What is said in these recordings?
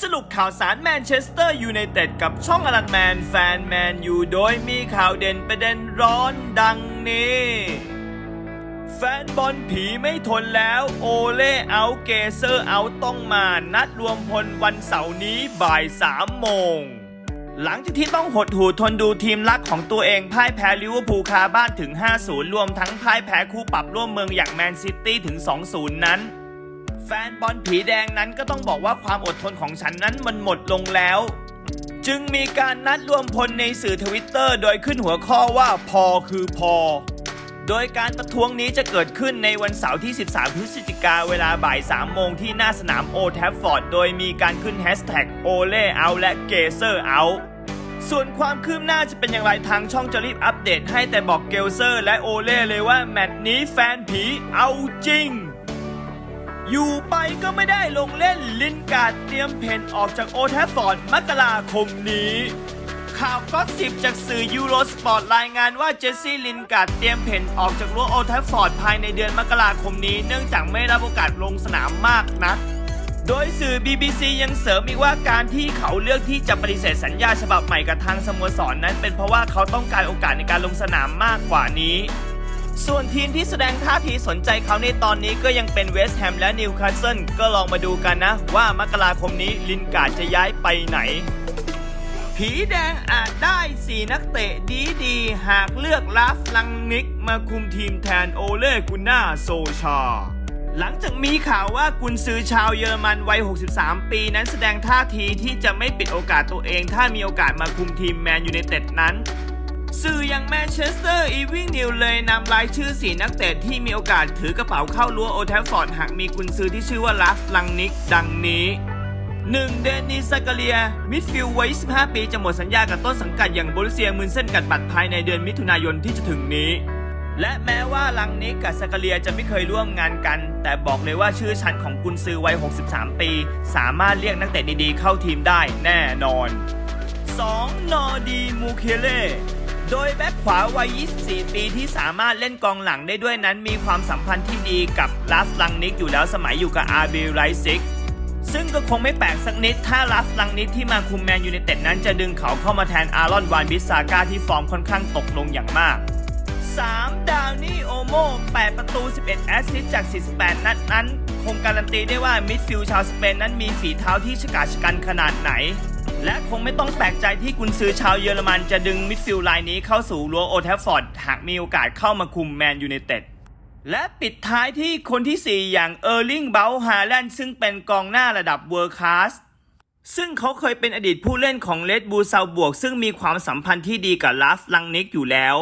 สรุปข่าวสารแมนเชสเตอร์ยูไนเต็ดกับช่องอลันแมนแฟนแมนยูโดยมีข่าวเด่นประเด็นร้อนดังนี้ แฟนบอลผีไม่ทนแล้วโอเล่เอาเกเซอร์เอาต้องมานัดรวมพลวันเสาร์นี้บ่าย3โมง หลังจากที่ต้องหดหูทนดูทีมรักของตัวเองพ่ายแพ้ลิเวอร์พูลคาบ้านถึง 5-0 รวมทั้งพ่ายแพ้คู่ปรับร่วมเมืองอย่างแมนซิตี้ถึง 2-0 นั้น แฟนบอลผีแดงนั้นก็ต้องบอกว่าความอดทนของฉันนั้นมันหมดลงแล้ว จึงมีการนัดรวมพลในสื่อทวิตเตอร์โดยขึ้นหัวข้อว่าพอคือพอ โดยการประท้วงนี้จะเกิดขึ้นในวันเสาร์ที่ 13 พฤศจิกาเวลาบ่าย 3 โมงที่หน้าสนามโอแทฟฟอร์ด โดยมีการขึ้นแฮชแท็กโอเล่เอาและเกเซอร์เอาส่วนความคืบหน้าจะเป็นอย่างไรทางช่องจะรีบอัปเดตให้แต่บอกเกลเซอร์และโอเล่เลยว่าแมตช์นี้แฟนผีเอาจริง อยู่ไปก็ไม่ได้ลงเล่นลินการ์ดเตรียมเพนออกจากโอแทฟฟอร์ดมกราคมนี้ ข่าวก็สิบจากสื่อยูโรสปอร์ตรายงานว่าเจสซี่ลินการ์ดเตรียมเพนออกจากรั้วโอแทฟฟอร์ดภายในเดือนมกราคมนี้ เนื่องจากไม่รับโอกาสลงสนามมากนักโดยสื่อ BBC ยังเสริมอีกว่าการที่เขาเลือกที่จะปฏิเสธสัญญาฉบับใหม่กับทางสโมสรนนั้น เป็นเพราะว่าเขาต้องการโอกาสในการลงสนามมากกว่านี้ ส่วนทีมที่แสดงท่าทีสนใจเขาในตอนนี้ก็ยังเป็นเวสต์แฮมและนิวคาสเซิลก็ลองมาดูกันนะ ว่ามกราคมนี้ลินการ์ดจะย้ายไปไหน ผีแดงอาจได้4นักเตะดีดีๆหากเลือกลาฟลังนิกมาคุมทีมแทนโอเล่กุน่าโซชาหลังจากมีข่าวว่ากุนซือชาวเยอรมันวัย 63 ปีนั้นแสดงท่าทีที่จะไม่ปิดโอกาสตัวเอง ถ้ามีโอกาสมาคุมทีมแมนยูไนเต็ดนั้น สื่ออย่างแมนเชสเตอร์อีวิงนิวเลยนำรายชื่อ4นักเตะที่มีโอกาสถือกระเป๋าเข้ารั้วโอแทฟฟอร์ดหากมีกุนซือที่ชื่อว่าลาฟลังนิก ดังนี้ 1. เดนิสซากาเลีย มิดฟิลด์วัย 25 ปีจะหมดสัญญากับต้นสังกัดอย่างบรุเซียมืนเส้นกัดบัตรภายในเดือนมิถุนายนที่จะถึงนี้ และแม้ว่าลังนิกกับซากาเลียจะไม่เคยร่วมงานกัน แต่บอกเลยว่าชื่อชั้นของกุนซือวัย 63 ปี สามารถเรียกนักเตะดีๆเข้าทีมได้แน่นอน 2. นอร์ดีมูเคเล่ โดยแบ็คขวาวัย 24 ปีที่สามารถเล่นกองหลังได้ด้วยนั้นมีความสัมพันธ์ที่ดีกับลาฟลังนิกอยู่แล้วสมัยอยู่กับอาร์บีไรซิกซึ่งก็คงไม่แปลกสักนิด ถ้าลาฟลังนิกที่มาคุมแมนยูไนเต็ดนั้นจะดึงเขาเข้ามาแทนอารอนวานบิสซาก้าที่ฟอร์มค่อนข้างตกลงอย่างมาก 3. ดาวนี่โอโม 8 ประตู 11 แอสซิสต์จาก 48 นัดนั้น คงการันตีได้ว่ามิดฟิลด์ชาวสเปนนั้นมีฝีเท้าที่ฉกาจกันขนาดไหน และคงไม่ต้องแปลกใจที่กุนซือชาวเยอรมันจะดึงมิดฟิลด์ไลน์นี้เข้าสู่รั้วโอแทฟฟอร์ดหากมีโอกาสเข้ามาคุมแมนยูไนเต็ดและปิดท้ายที่คนที่ 4 อย่างเออร์ลิงเบลฮาแลนด์ซึ่งเป็นกองหน้าระดับเวิร์คลาสซึ่งเขาเคยเป็นอดีตผู้เล่นของเลดบูซาบวก ซึ่งมีความสัมพันธ์ที่ดีกับลาฟลังนิกอยู่แล้ว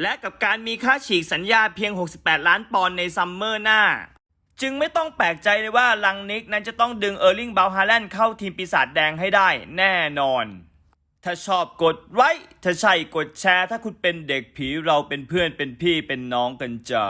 และกับการมีค่าฉีกสัญญาเพียง 68 ล้านปอนด์ในซัมเมอร์หน้า จึงไม่ต้องแปลกใจเลยว่าลังนิกนั้นจะต้องดึงเออร์ลิงเบลฮาแลนด์เข้าทีมปีศาจแดงให้ได้แน่นอน ถ้าชอบกดไลค์ถ้าใช่กดแชร์ ถ้าคุณเป็นเด็กผีเราเป็นเพื่อนเป็นพี่เป็นน้องกันจ้า